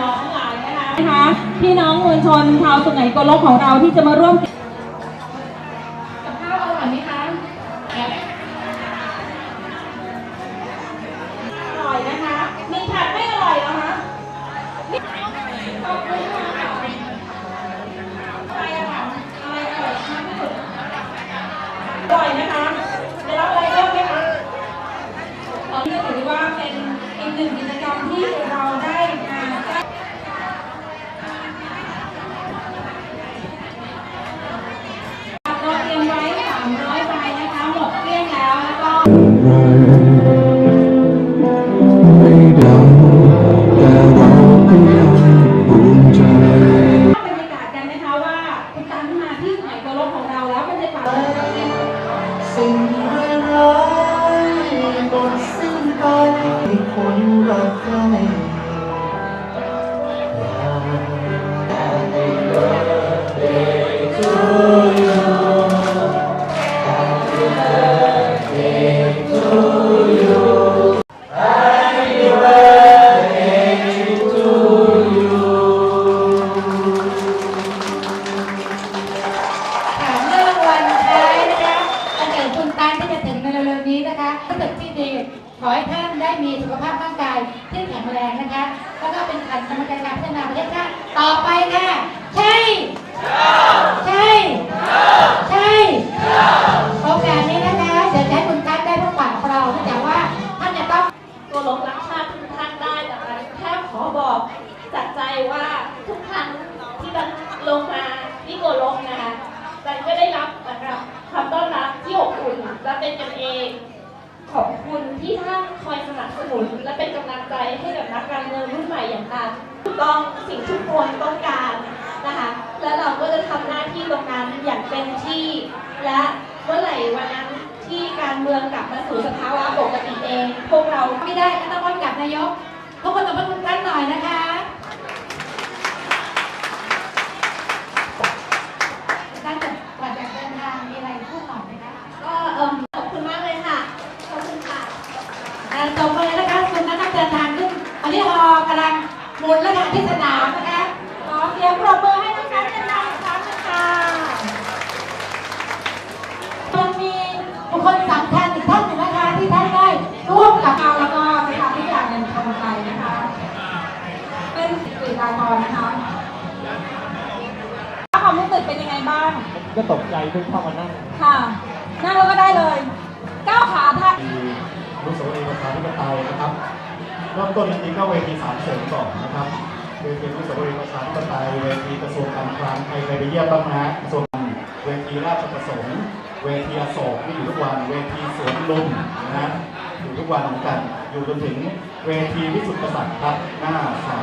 นะคะพี่น้องมวลชนชาวสุไหงโกลกของเราที่จะมาร่วมกับข้าวอร่อยไหมคะอร่อยนะคะมีผัดไม่อร่อยเหรอคะขอบคุณค่ะอะไรอะคะอะไรอร่อยมากที่สุดอร่อยนะคะได้รับอะไรเพิ่มไหมคะตอนนี้ถือว่าเป็นอีกหนึ่งกิจกรรมที่เราแจ้ง เราเตรียมไว้ 300ใบนะคะ หมดเกลี้ยงแล้ว แล้วก็ ไม่ดังแต่เราก็ยังภูมิใจบรรยากาศกันนะคะว่าคุณตันมาที่ไหนกรกของเราแล้วบรรยากาศสิ่งร้ายๆบนสิ้นไปคนรักใคร นี้นะคะรู้สึกที่ดีขอให้ท่านได้มีสุขภาพร่างกายที่แข็งแรงนะคะ แล้วก็เป็นขันกรรมการการพัฒนาประเทศชาติต่อไปค่ะใช่ใช่ใช่โอกาสนี้นะคะเดี๋ยวจะให้คุณตันได้พบปะกับเราเนื่องจากว่าท่านจะต้องตัวลงรักชาติทุกท่านได้แต่ว่าแค่ขอบอกจากใจว่าทุกครั้งที่บันลงมาที่โกลกนะคะบันก็ได้รับนกับคำต้อนรับที่อบอุ่นและเป็นกันเอง คุณที่ท่านคอยสนับสนุน และเป็นกำลังใจให้กับนักการเมืองรุ่นใหม่อย่างตันถูกต้องสิ่งทุกคนต้องการนะคะ และเราก็จะทำหน้าที่ตรงนั้นอย่างเต็มที่ และเมื่อไหร่วันนั้นที่การเมืองกลับมาสู่สภาวะปกติเอง พวกเราไม่ได้ก็ต้องพบกับนายกทุกคนต้องพบคุณท่านหน่อยนะคะท่านจะก่อนจะเดินทางมีอะไรพูดหน่อยไหมคะ ก็เออขอบคุณมากเลยค่ะ ขอบคุณค่ะ อ่าจบไปแล้วนะคะคุณนักเดินทางขึ้นอันนี้ฮอกำ ลังหมุนแล้วค่ะที่สนามนะคะขอเสียงปรบมือให้น้องกันกันดังอีกครั้งหนึงค่ะยังมีบุคคลสำคัญอีกท่านหนึ่งนะคะที่ท่านได้ร่วมกับเราแล้วก็ไปทำทุกอย่างอย่างทำใจนะคะเป็นสิริลาพรนะคะความรู้สึกเป็นยังไงบ้าง ก็ตกใจเพิ่งเข้ามานั่งค่ะ นั่งแล้วก็ได้เลยก้าวขาท่ามีรุสาวรีย์ประชาธิปไตยนะครับ เริ่มต้นจริงๆก็เวทีสามเสริมก่อนนะครับเวทีรุสาวรีย์ประชาธิปไตยเวทีกระทรวงการคลังใครเคยไปเยี่ยมบ้างนะกระทรวงเวทีราชประสงค์เวทีอโศกที่อยู่ทุกวันเวทีสวนลุมนะฮะอยู่ทุกวันเหมือนกัน อยู่จนถึงเวทีวิสุทธิกษัตริย์ครับหน้าสา